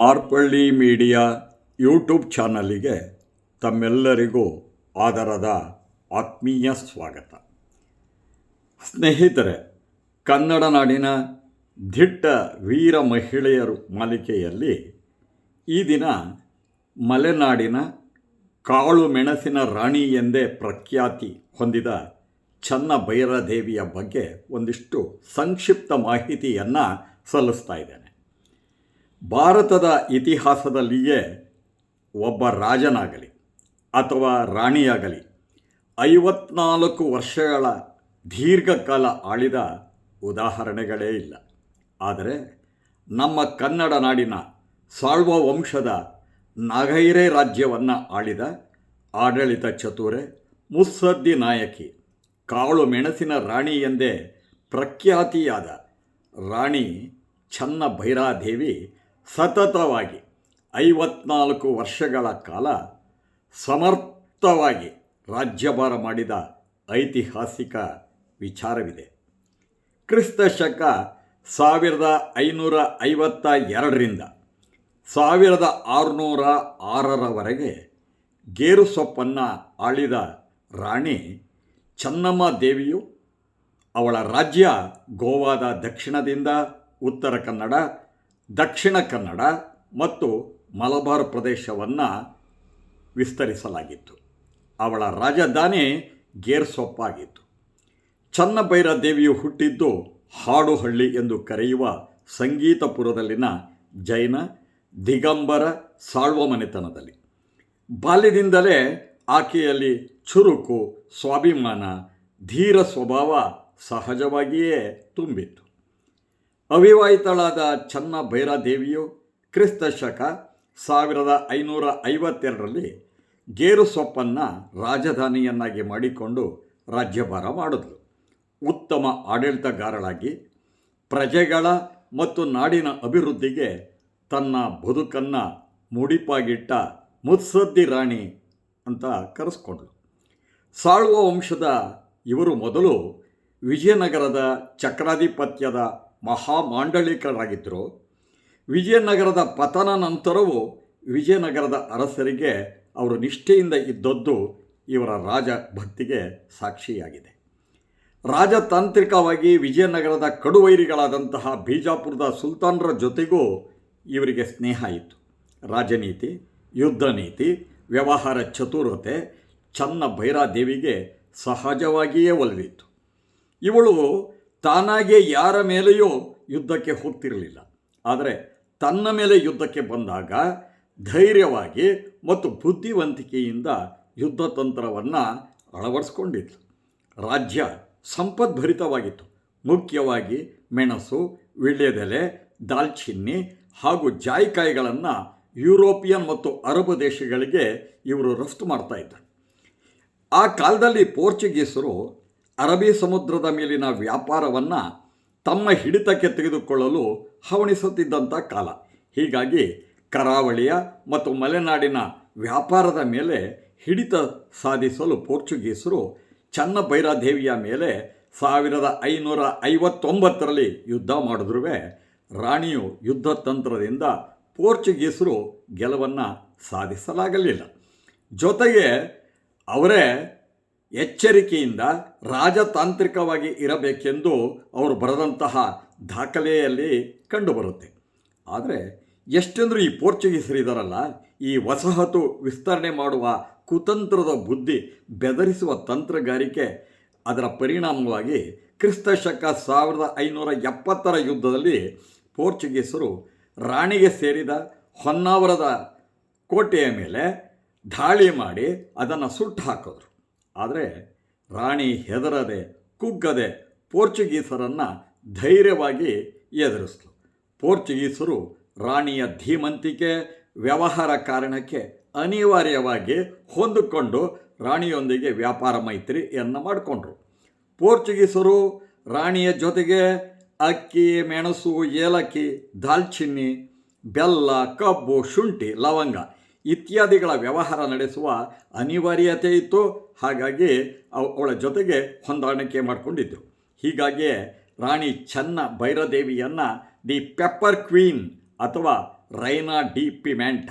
ಆರ್ಪಳ್ಳಿ media YouTube ಚಾನಲಿಗೆ ತಮ್ಮೆಲ್ಲರಿಗೂ ಆದರದ ಆತ್ಮೀಯ ಸ್ವಾಗತ. ಸ್ನೇಹಿತರೆ, ಕನ್ನಡ ನಾಡಿನ ದಿಟ್ಟ ವೀರ ಮಹಿಳೆಯರು ಮಾಲಿಕೆಯಲ್ಲಿ ಈ ದಿನ ಮಲೆನಾಡಿನ ಕಾಳು ಮೆಣಸಿನ ರಾಣಿ ಎಂದೇ ಪ್ರಖ್ಯಾತಿ ಹೊಂದಿದ ಚನ್ನ ಭೈರದೇವಿಯ ಬಗ್ಗೆ ಒಂದಿಷ್ಟು ಸಂಕ್ಷಿಪ್ತ ಮಾಹಿತಿಯನ್ನು ಸಲ್ಲಿಸ್ತಾ ಇದ್ದೇನೆ. ಭಾರತದ ಇತಿಹಾಸದಲ್ಲಿಯೇ ಒಬ್ಬ ರಾಜನಾಗಲಿ ಅಥವಾ ರಾಣಿಯಾಗಲಿ ಐವತ್ನಾಲ್ಕು ವರ್ಷಗಳ ದೀರ್ಘಕಾಲ ಆಳಿದ ಉದಾಹರಣೆಗಳೇ ಇಲ್ಲ. ಆದರೆ ನಮ್ಮ ಕನ್ನಡ ನಾಡಿನ ಸಾಳ್ವ ವಂಶದ ನಾಗೈರೆ ರಾಜ್ಯವನ್ನು ಆಳಿದ ಆಡಳಿತ ಚತುರೆ ಮುಸ್ಸದ್ದಿ ನಾಯಕಿ ಕಾಳು ಮೆಣಸಿನ ರಾಣಿ ಎಂದೇ ಪ್ರಖ್ಯಾತಿಯಾದ ರಾಣಿ ಚನ್ನ ಭೈರಾದೇವಿ ಸತತವಾಗಿ ಐವತ್ನಾಲ್ಕು ವರ್ಷಗಳ ಕಾಲ ಸಮರ್ಥವಾಗಿ ರಾಜ್ಯಭಾರ ಮಾಡಿದ ಐತಿಹಾಸಿಕ ವಿಚಾರವಿದೆ. ಕ್ರಿಸ್ತ ಶಕ ಸಾವಿರದ ಐನೂರ ಐವತ್ತ ಎರಡರಿಂದ ಸಾವಿರದ ಆರುನೂರ ಆರರವರೆಗೆ ಗೇರು ಸೊಪ್ಪನ್ನು ಆಳಿದ ರಾಣಿ ಚನ್ನಮ್ಮ ದೇವಿಯು ಅವಳ ರಾಜ್ಯ ಗೋವಾದ ದಕ್ಷಿಣದಿಂದ ಉತ್ತರ ಕನ್ನಡ ದಕ್ಷಿಣ ಕನ್ನಡ ಮತ್ತು ಮಲಬಾರ್ ಪ್ರದೇಶವನ್ನು ವಿಸ್ತರಿಸಲಾಗಿತ್ತು. ಅವಳ ರಾಜಧಾನಿ ಗೇರ್ಸೊಪ್ಪಾಗಿತ್ತು. ಚನ್ನಭೈರ ದೇವಿಯು ಹುಟ್ಟಿದ್ದು ಹಾಡುಹಳ್ಳಿ ಎಂದು ಕರೆಯುವ ಸಂಗೀತಪುರದಲ್ಲಿನ ಜೈನ, ದಿಗಂಬರ ಸಾಳ್ವ ಮನೆತನದಲ್ಲಿ ಬಾಲ್ಯದಿಂದಲೇ ಆಕೆಯಲ್ಲಿ ಚುರುಕು, ಸ್ವಾಭಿಮಾನ, ಧೀರ ಸ್ವಭಾವ ಸಹಜವಾಗಿಯೇ ತುಂಬಿತ್ತು. ಅವಿವಾಹಿತಳಾದ ಚನ್ನ ಭೈರಾದೇವಿಯು ಕ್ರಿಸ್ತ ಶಕ ಸಾವಿರದ ಐನೂರ ಐವತ್ತೆರಡರಲ್ಲಿ ಗೇರು ಸೊಪ್ಪನ್ನು ರಾಜಧಾನಿಯನ್ನಾಗಿ ಮಾಡಿಕೊಂಡು ರಾಜ್ಯಭಾರ ಮಾಡಿದ್ಲು. ಉತ್ತಮ ಆಡಳಿತಗಾರಳಾಗಿ ಪ್ರಜೆಗಳ ಮತ್ತು ನಾಡಿನ ಅಭಿವೃದ್ಧಿಗೆ ತನ್ನ ಬದುಕನ್ನು ಮುಡಿಪಾಗಿಟ್ಟ ಮುತ್ಸದ್ದಿ ರಾಣಿ ಅಂತ ಕರೆಸ್ಕೊಂಡ್ಳು. ಸಾಳುವ ವಂಶದ ಇವರು ಮೊದಲು ವಿಜಯನಗರದ ಚಕ್ರಾಧಿಪತ್ಯದ ಮಹಾಮಾಂಡಳಿಕರಾಗಿದ್ದರು ವಿಜಯನಗರದ ಪತನ ನಂತರವೂ ವಿಜಯನಗರದ ಅರಸರಿಗೆ ಅವರು ನಿಷ್ಠೆಯಿಂದ ಇದ್ದದ್ದು ಇವರ ರಾಜಭಕ್ತಿಗೆ ಸಾಕ್ಷಿಯಾಗಿದೆ. ರಾಜತಾಂತ್ರಿಕವಾಗಿ ವಿಜಯನಗರದ ಕಡುವೈರಿಗಳಾದಂತಹ ಬಿಜಾಪುರದ ಸುಲ್ತಾನರ ಜೊತೆಗೂ ಇವರಿಗೆ ಸ್ನೇಹ ಇತ್ತು. ರಾಜನೀತಿ, ಯುದ್ಧ ನೀತಿ, ವ್ಯವಹಾರ ಚತುರತೆ, ಚನ್ನ ಭೈರಾದೇವಿಗೆ ಸಹಜವಾಗಿಯೇ ಒಲಿದಿತ್ತು ಇವಳು ತಾನಾಗೆ ಯಾರ ಮೇಲೆಯೂ ಯುದ್ಧಕ್ಕೆ ಹೋಗ್ತಿರಲಿಲ್ಲ. ಆದರೆ ತನ್ನ ಮೇಲೆ ಯುದ್ಧಕ್ಕೆ ಬಂದಾಗ ಧೈರ್ಯವಾಗಿ ಮತ್ತು ಬುದ್ಧಿವಂತಿಕೆಯಿಂದ ಯುದ್ಧ ತಂತ್ರವನ್ನು ಅಳವಡಿಸ್ಕೊಂಡಿತ್ತು ರಾಜ್ಯ ಸಂಪದ್ಭರಿತವಾಗಿತ್ತು. ಮುಖ್ಯವಾಗಿ ಮೆಣಸು, ವಿಳ್ಯದೆಲೆ, ದಾಲ್ಚಿನ್ನಿ ಹಾಗೂ ಜಾಯಿಕಾಯಿಗಳನ್ನು ಯುರೋಪಿಯನ್ ಮತ್ತು ಅರಬ್ ದೇಶಗಳಿಗೆ ಇವರು ರಫ್ತು ಮಾಡ್ತಾ ಇದ್ದರು. ಆ ಕಾಲದಲ್ಲಿ ಪೋರ್ಚುಗೀಸರು ಅರಬ್ಬಿ ಸಮುದ್ರದ ಮೇಲಿನ ವ್ಯಾಪಾರವನ್ನು ತಮ್ಮ ಹಿಡಿತಕ್ಕೆ ತೆಗೆದುಕೊಳ್ಳಲು ಹವಣಿಸುತ್ತಿದ್ದಂಥ ಕಾಲ. ಹೀಗಾಗಿ ಕರಾವಳಿಯ ಮತ್ತು ಮಲೆನಾಡಿನ ವ್ಯಾಪಾರದ ಮೇಲೆ ಹಿಡಿತ ಸಾಧಿಸಲು ಪೋರ್ಚುಗೀಸರು ಚನ್ನಭೈರಾದೇವಿಯ ಮೇಲೆ ಸಾವಿರದ ಐನೂರ ಐವತ್ತೊಂಬತ್ತರಲ್ಲಿ ಯುದ್ಧ ಮಾಡಿದ್ರೂ ರಾಣಿಯು ಯುದ್ಧ ತಂತ್ರದಿಂದ ಪೋರ್ಚುಗೀಸರು ಗೆಲುವನ್ನು ಸಾಧಿಸಲಾಗಲಿಲ್ಲ. ಜೊತೆಗೆ ಅವರೇ ಎಚ್ಚರಿಕೆಯಿಂದ ರಾಜತಾಂತ್ರಿಕವಾಗಿ ಇರಬೇಕೆಂದು ಅವರು ಬರೆದಂತಹ ದಾಖಲೆಯಲ್ಲಿ ಕಂಡುಬರುತ್ತೆ. ಆದರೆ ಎಷ್ಟೆಂದರೂ ಈ ಪೋರ್ಚುಗೀಸರಿದಾರಲ್ಲ ಈ ವಸಾಹತು ವಿಸ್ತರಣೆ ಮಾಡುವ ಕುತಂತ್ರದ ಬುದ್ಧಿ ಬೆದರಿಸುವ ತಂತ್ರಗಾರಿಕೆ ಅದರ ಪರಿಣಾಮವಾಗಿ ಕ್ರಿಸ್ತ ಶಕ ಸಾವಿರದ ಐನೂರ ಎಪ್ಪತ್ತರ ಯುದ್ಧದಲ್ಲಿ ಪೋರ್ಚುಗೀಸರು ರಾಣಿಗೆ ಸೇರಿದ ಹೊನ್ನಾವರದ ಕೋಟೆಯ ಮೇಲೆ ದಾಳಿ ಮಾಡಿ ಅದನ್ನು ಸುಟ್ಟು ಹಾಕಿದ್ರು. ಆದರೆ ರಾಣಿ ಹೆದರದೆ, ಕುಗ್ಗದೆ ಪೋರ್ಚುಗೀಸರನ್ನು ಧೈರ್ಯವಾಗಿ ಎದುರಿಸ್ತು. ಪೋರ್ಚುಗೀಸರು ರಾಣಿಯ ಧೀಮಂತಿಕೆ, ವ್ಯವಹಾರ ಕಾರಣಕ್ಕೆ ಅನಿವಾರ್ಯವಾಗಿ ಹೊಂದಿಕೊಂಡು ರಾಣಿಯೊಂದಿಗೆ ವ್ಯಾಪಾರ ಮೈತ್ರಿಯನ್ನು ಮಾಡಿಕೊಂಡ್ರು. ಪೋರ್ಚುಗೀಸರು ರಾಣಿಯ ಜೊತೆಗೆ ಅಕ್ಕಿ, ಮೆಣಸು, ಏಲಕ್ಕಿ, ದಾಲ್ಚಿನ್ನಿ, ಬೆಲ್ಲ, ಕಬ್ಬು, ಶುಂಠಿ, ಲವಂಗ ಇತ್ಯಾದಿಗಳ ವ್ಯವಹಾರ ನಡೆಸುವ ಅನಿವಾರ್ಯತೆ ಇತ್ತು. ಹಾಗಾಗಿ ಅವಳ ಜೊತೆಗೆ ಹೊಂದಾಣಿಕೆ ಮಾಡಿಕೊಂಡಿದ್ದು. ಹೀಗಾಗಿಯೇ ರಾಣಿ ಚನ್ನ ಭೈರದೇವಿಯನ್ನು ದಿ ಪೆಪ್ಪರ್ ಕ್ವೀನ್ ಅಥವಾ ರೈನಾ ಡಿ ಪಿಮ್ಯಾಂಟ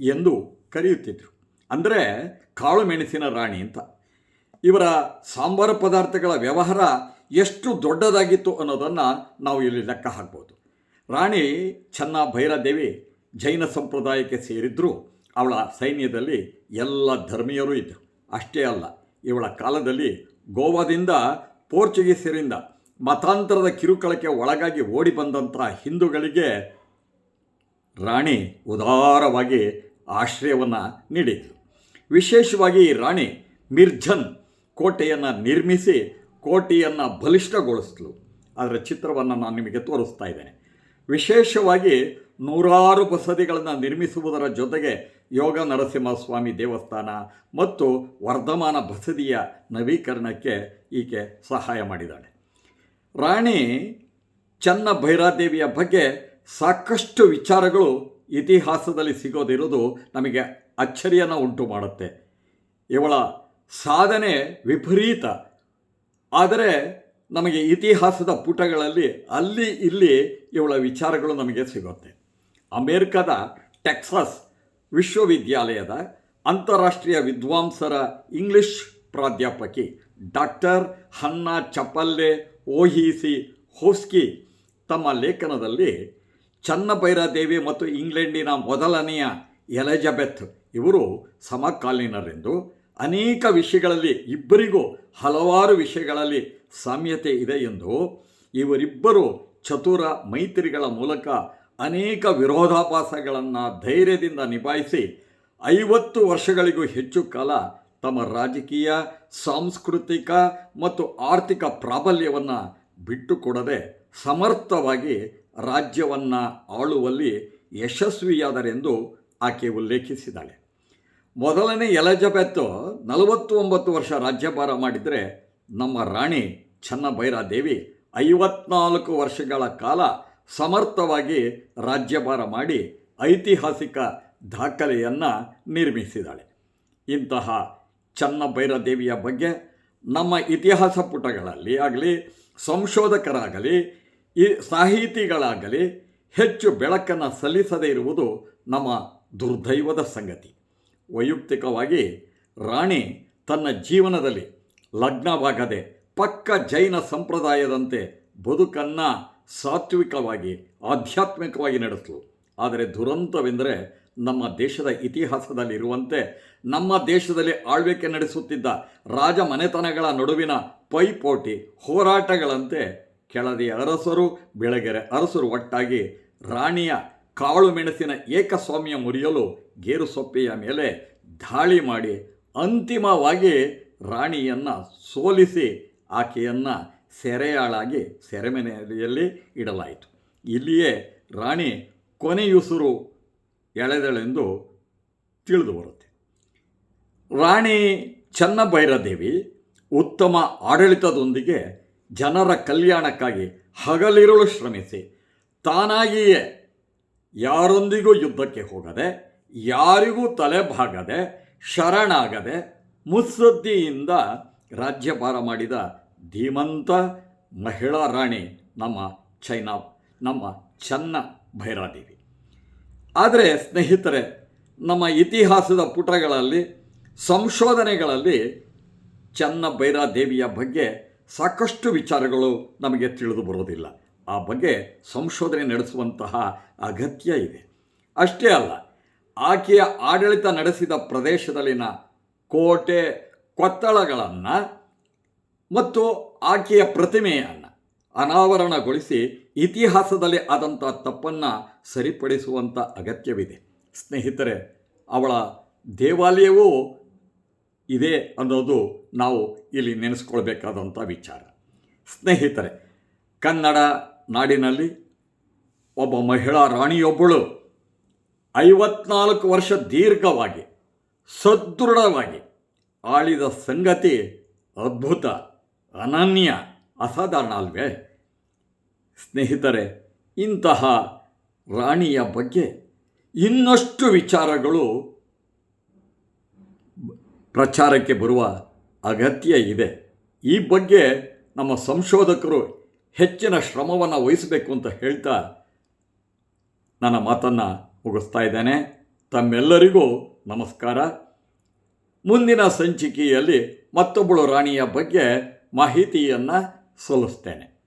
ಎಂದು ಕರೆಯುತ್ತಿದ್ದರು ಅಂದರೆ ಕಾಳು ಮೆಣಸಿನ ರಾಣಿ ಅಂತ. ಇವರ ಸಾಂಬಾರು ಪದಾರ್ಥಗಳ ವ್ಯವಹಾರ ಎಷ್ಟು ದೊಡ್ಡದಾಗಿತ್ತು ಅನ್ನೋದನ್ನು ನಾವು ಇಲ್ಲಿ ಲೆಕ್ಕ ಹಾಕ್ಬೋದು. ರಾಣಿ ಚನ್ನ ಭೈರದೇವಿ ಜೈನ ಸಂಪ್ರದಾಯಕ್ಕೆ ಸೇರಿದ್ದರೂ ಅವಳ ಸೈನ್ಯದಲ್ಲಿ ಎಲ್ಲ ಧರ್ಮೀಯರು ಇದ್ದರು. ಅಷ್ಟೇ ಅಲ್ಲ, ಇವಳ ಕಾಲದಲ್ಲಿ ಗೋವಾದಿಂದ ಪೋರ್ಚುಗೀಸರಿಂದ ಮತಾಂತರದ ಕಿರುಕಳಕ್ಕೆ ಒಳಗಾಗಿ ಓಡಿ ಬಂದಂಥ ಹಿಂದೂಗಳಿಗೆ ರಾಣಿ ಉದಾರವಾಗಿ ಆಶ್ರಯವನ್ನು ನೀಡಿದ್ಲು ವಿಶೇಷವಾಗಿ ಈ ರಾಣಿ ಮಿರ್ಜನ್ ಕೋಟೆಯನ್ನು ನಿರ್ಮಿಸಿ ಕೋಟೆಯನ್ನು ಬಲಿಷ್ಠಗೊಳಿಸಿದ್ಲು ಅದರ ಚಿತ್ರವನ್ನು ನಾನು ನಿಮಗೆ ತೋರಿಸ್ತಾ ಇದ್ದೇನೆ. ವಿಶೇಷವಾಗಿ ನೂರಾರು ಬಸದಿಗಳನ್ನು ನಿರ್ಮಿಸುವುದರ ಜೊತೆಗೆ ಯೋಗ ನರಸಿಂಹಸ್ವಾಮಿ ದೇವಸ್ಥಾನ ಮತ್ತು ವರ್ಧಮಾನ ಬಸದಿಯ ನವೀಕರಣಕ್ಕೆ ಈಕೆ ಸಹಾಯ ಮಾಡಿದ್ದಾಳೆ. ರಾಣಿ ಚನ್ನ ಭೈರಾದೇವಿಯ ಬಗ್ಗೆ ಸಾಕಷ್ಟು ವಿಚಾರಗಳು ಇತಿಹಾಸದಲ್ಲಿ ಸಿಗೋದಿರೋದು ನಮಗೆ ಅಚ್ಚರಿಯನ್ನು ಉಂಟು ಮಾಡುತ್ತೆ. ಇವಳ ಸಾಧನೆ ವಿಪರೀತ. ಆದರೆ ನಮಗೆ ಇತಿಹಾಸದ ಪುಟಗಳಲ್ಲಿ ಅಲ್ಲಿ ಇಲ್ಲಿ ಇವಳ ವಿಚಾರಗಳು ನಮಗೆ ಸಿಗುತ್ತೆ. ಅಮೇರಿಕದ ಟೆಕ್ಸಾಸ್ ವಿಶ್ವವಿದ್ಯಾಲಯದ ಅಂತಾರಾಷ್ಟ್ರೀಯ ವಿದ್ವಾಂಸರ ಇಂಗ್ಲಿಷ್ ಪ್ರಾಧ್ಯಾಪಕಿ ಡಾಕ್ಟರ್ ಹನ್ನಾ ಚಪಲ್ಲೆ ಓಹಿಸಿ ಹೋಸ್ಕಿ ತಮ್ಮ ಲೇಖನದಲ್ಲಿ ಚನ್ನಭೈರಾದೇವಿ ಮತ್ತು ಇಂಗ್ಲೆಂಡಿನ ಮೊದಲನೆಯ ಎಲಿಜಬೆತ್ ಇವರು ಸಮಕಾಲೀನರೆಂದು ಅನೇಕ ವಿಷಯಗಳಲ್ಲಿ ಇಬ್ಬರಿಗೂ ಹಲವಾರು ವಿಷಯಗಳಲ್ಲಿ ಸಾಮ್ಯತೆ ಇದೆ ಎಂದು ಇವರಿಬ್ಬರು ಚತುರ ಮೈತ್ರಿಗಳ ಮೂಲಕ ಅನೇಕ ವಿರೋಧಾಭಾಸಗಳನ್ನು ಧೈರ್ಯದಿಂದ ನಿಭಾಯಿಸಿ ಐವತ್ತು ವರ್ಷಗಳಿಗೂ ಹೆಚ್ಚು ಕಾಲ ತಮ್ಮ ರಾಜಕೀಯ, ಸಾಂಸ್ಕೃತಿಕ ಮತ್ತು ಆರ್ಥಿಕ ಪ್ರಾಬಲ್ಯವನ್ನು ಬಿಟ್ಟುಕೊಡದೆ ಸಮರ್ಥವಾಗಿ ರಾಜ್ಯವನ್ನು ಆಳುವಲ್ಲಿ ಯಶಸ್ವಿಯಾದರೆಂದು ಆಕೆ ಉಲ್ಲೇಖಿಸಿದ್ದಾಳೆ. ಮೊದಲನೇ ಎಲಿಜಬೆತ್ ನಲವತ್ತೊಂಬತ್ತು ವರ್ಷ ರಾಜ್ಯಭಾರ ಮಾಡಿದರೆ ನಮ್ಮ ರಾಣಿ ಚನ್ನಭೈರಾದೇವಿ ಐವತ್ನಾಲ್ಕು ವರ್ಷಗಳ ಕಾಲ ಸಮರ್ಥವಾಗಿ ರಾಜ್ಯಭಾರ ಮಾಡಿ ಐತಿಹಾಸಿಕ ದಾಖಲೆಯನ್ನು ನಿರ್ಮಿಸಿದಾಳೆ. ಇಂತಹ ಚನ್ನಭೈರದೇವಿಯ ಬಗ್ಗೆ ನಮ್ಮ ಇತಿಹಾಸ ಪುಟಗಳಲ್ಲಿ ಆಗಲಿ, ಸಂಶೋಧಕರಾಗಲಿ, ಈ ಸಾಹಿತಿಗಳಾಗಲಿ ಹೆಚ್ಚು ಬೆಳಕನ್ನು ಸಲ್ಲಿಸದೇ ಇರುವುದು ನಮ್ಮ ದುರ್ದೈವದ ಸಂಗತಿ. ವೈಯಕ್ತಿಕವಾಗಿ ರಾಣಿ ತನ್ನ ಜೀವನದಲ್ಲಿ ಲಗ್ನವಾಗದೆ ಪಕ್ಕ ಜೈನ ಸಂಪ್ರದಾಯದಂತೆ ಬದುಕನ್ನು ಸಾತ್ವಿಕವಾಗಿ, ಆಧ್ಯಾತ್ಮಿಕವಾಗಿ ನಡೆಸಲು. ಆದರೆ ದುರಂತವೆಂದರೆ ನಮ್ಮ ದೇಶದ ಇತಿಹಾಸದಲ್ಲಿರುವಂತೆ ನಮ್ಮ ದೇಶದಲ್ಲಿ ಆಳ್ವಿಕೆ ನಡೆಸುತ್ತಿದ್ದ ರಾಜ ಮನೆತನಗಳ ನಡುವಿನ ಪೈಪೋಟಿ, ಹೋರಾಟಗಳಂತೆ ಕೆಳದಿಯ ಅರಸರು, ಬೆಳಗೆರೆ ಅರಸರು ಒಟ್ಟಾಗಿ ರಾಣಿಯ ಕಾಳು ಮೆಣಸಿನ ಏಕಸ್ವಾಮ್ಯ ಮುರಿಯಲು ಗೇರು ಸೊಪ್ಪೆಯ ಮೇಲೆ ದಾಳಿ ಮಾಡಿ ಅಂತಿಮವಾಗಿ ರಾಣಿಯನ್ನು ಸೋಲಿಸಿ ಆಕೆಯನ್ನು ಸೆರೆಯಾಳಾಗಿ, ಸೆರೆಮನೆಯಲ್ಲಿ ಇಡಲಾಯಿತು. ಇಲ್ಲಿಯೇ ರಾಣಿ ಕೊನೆಯುಸುರು ಎಳೆದಳೆಂದು ತಿಳಿದು ಬರುತ್ತೆ. ರಾಣಿ ಚೆನ್ನಭೈರದೇವಿ ಉತ್ತಮ ಆಡಳಿತದೊಂದಿಗೆ ಜನರ ಕಲ್ಯಾಣಕ್ಕಾಗಿ ಹಗಲಿರುಳು ಶ್ರಮಿಸಿ, ತಾನಾಗಿಯೇ ಯಾರೊಂದಿಗೂ ಯುದ್ಧಕ್ಕೆ ಹೋಗದೆ, ಯಾರಿಗೂ ತಲೆಬಾಗದೆ, ಶರಣಾಗದೆ, ಮುತ್ಸದ್ದಿಯಿಂದ ರಾಜ್ಯಭಾರ ಮಾಡಿದ ಧೀಮಂತ ಮಹಿಳಾ ರಾಣಿ ನಮ್ಮ ಚೈನಾ, ನಮ್ಮ ಚನ್ನ ಭೈರಾದೇವಿ. ಆದರೆ ಸ್ನೇಹಿತರೆ, ನಮ್ಮ ಇತಿಹಾಸದ ಪುಟಗಳಲ್ಲಿ, ಸಂಶೋಧನೆಗಳಲ್ಲಿ ಚನ್ನ ಭೈರಾದೇವಿಯ ಬಗ್ಗೆ ಸಾಕಷ್ಟು ವಿಚಾರಗಳು ನಮಗೆ ತಿಳಿದು ಬರೋದಿಲ್ಲ ಆ ಬಗ್ಗೆ ಸಂಶೋಧನೆ ನಡೆಸುವಂತಹ ಅಗತ್ಯ ಇದೆ. ಅಷ್ಟೇ ಅಲ್ಲ, ಆಕೆಯ ಆಡಳಿತ ನಡೆಸಿದ ಪ್ರದೇಶದಲ್ಲಿನ ಕೋಟೆ ಕೊತ್ತಳಗಳನ್ನು ಮತ್ತು ಆಕೆಯ ಪ್ರತಿಮೆಯನ್ನು ಅನಾವರಣಗೊಳಿಸಿ ಇತಿಹಾಸದಲ್ಲಿ ಆದಂಥ ತಪ್ಪನ್ನು ಸರಿಪಡಿಸುವಂಥ ಅಗತ್ಯವಿದೆ. ಸ್ನೇಹಿತರೆ, ಅವಳ ದೇವಾಲಯವೂ ಇದೆ ಅನ್ನೋದು ನಾವು ಇಲ್ಲಿ ನೆನೆಸ್ಕೊಳ್ಬೇಕಾದಂಥ ವಿಚಾರ. ಸ್ನೇಹಿತರೆ, ಕನ್ನಡ ನಾಡಿನಲ್ಲಿ ಒಬ್ಬ ಮಹಿಳಾ ರಾಣಿಯೊಬ್ಬಳು ಐವತ್ನಾಲ್ಕು ವರ್ಷ ದೀರ್ಘವಾಗಿ, ಸದೃಢವಾಗಿ ಆಳಿದ ಸಂಗತಿ ಅದ್ಭುತ. ಅನನ್ಯ ಅಸಾಧಾರಣ ಅಲ್ವೇ? ಸ್ನೇಹಿತರೆ, ಇಂತಹ ರಾಣಿಯ ಬಗ್ಗೆ ಇನ್ನಷ್ಟು ವಿಚಾರಗಳು ಪ್ರಚಾರಕ್ಕೆ ಬರುವ ಅಗತ್ಯ ಇದೆ. ಈ ಬಗ್ಗೆ ನಮ್ಮ ಸಂಶೋಧಕರು ಹೆಚ್ಚಿನ ಶ್ರಮವನ್ನು ವಹಿಸಬೇಕು ಅಂತ ಹೇಳ್ತಾ ನನ್ನ ಮಾತನ್ನು ಮುಗಿಸ್ತಾ ಇದ್ದೇನೆ. ತಮ್ಮೆಲ್ಲರಿಗೂ ನಮಸ್ಕಾರ. ಮುಂದಿನ ಸಂಚಿಕೆಯಲ್ಲಿ ಮತ್ತೊಬ್ಬಳು ರಾಣಿಯ ಬಗ್ಗೆ ಮಾಹಿತಿಯನ್ನು ಸಲ್ಲಿಸ್ತೇನೆ.